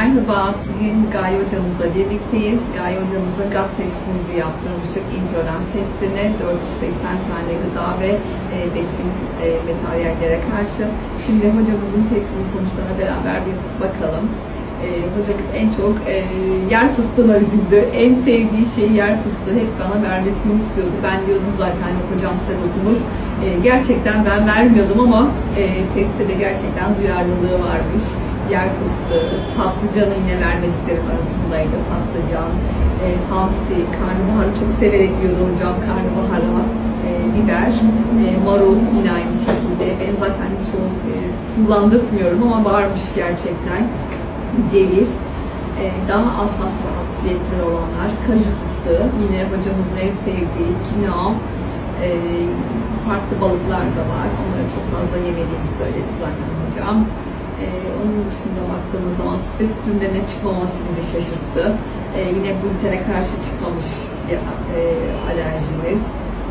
Merhaba, bugün Gaye hocamızla birlikteyiz. Gaye hocamızın GAT testimizi yaptırmıştık. Intolerans testini 480 tane gıda ve e, besin e, materyallere karşı. Şimdi hocamızın testinin sonuçlarına beraber bir bakalım. E, hocamız en çok e, yer fıstığına üzüldü. En sevdiği şey yer fıstığı. Hep bana vermesini istiyordu. Ben diyordum zaten "Yok hocam size dokunur. E, gerçekten ben vermiyordum ama e, testte de gerçekten duyarlılığı varmış yer fıstığı, patlıcanı yine vermediklerim arasındaydı patlıcan, e, hamsi, karnabaharı çok severek yiyordu hocam karnabahara, e, biber, e, marul yine aynı şekilde. Ben zaten çoğu e, kullandırtmıyorum ama varmış gerçekten. Ceviz, e, daha az hassasiyetli olanlar, kaju fıstığı, yine hocamızın en sevdiği kinoa, e, farklı balıklar da var. Onları çok fazla yemediğini söyledi zaten hocam. Ee, onun dışında baktığımız zaman süt ürünlerine çıkmaması bizi şaşırttı. Ee, yine glutene karşı çıkmamış e, e, alerjimiz.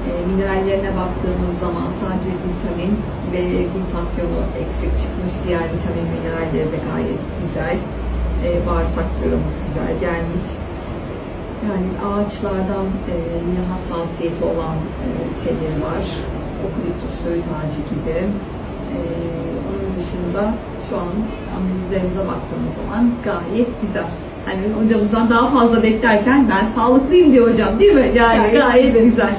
E, minerallerine baktığımız zaman sadece glutamin ve glutatyonu eksik çıkmış. Diğer vitamin mineralleri de gayet güzel. E, bağırsak floromuz güzel gelmiş. Yani ağaçlardan e, yine hassasiyeti olan e, şeyleri var. Okaliptüs, söğüt ağacı gibi. E, onun dışında şu an analizlerimize baktığımız zaman gayet güzel. Hani hocamızdan daha fazla beklerken ben sağlıklıyım diyor hocam değil mi? Yani Gayet gayet güzel.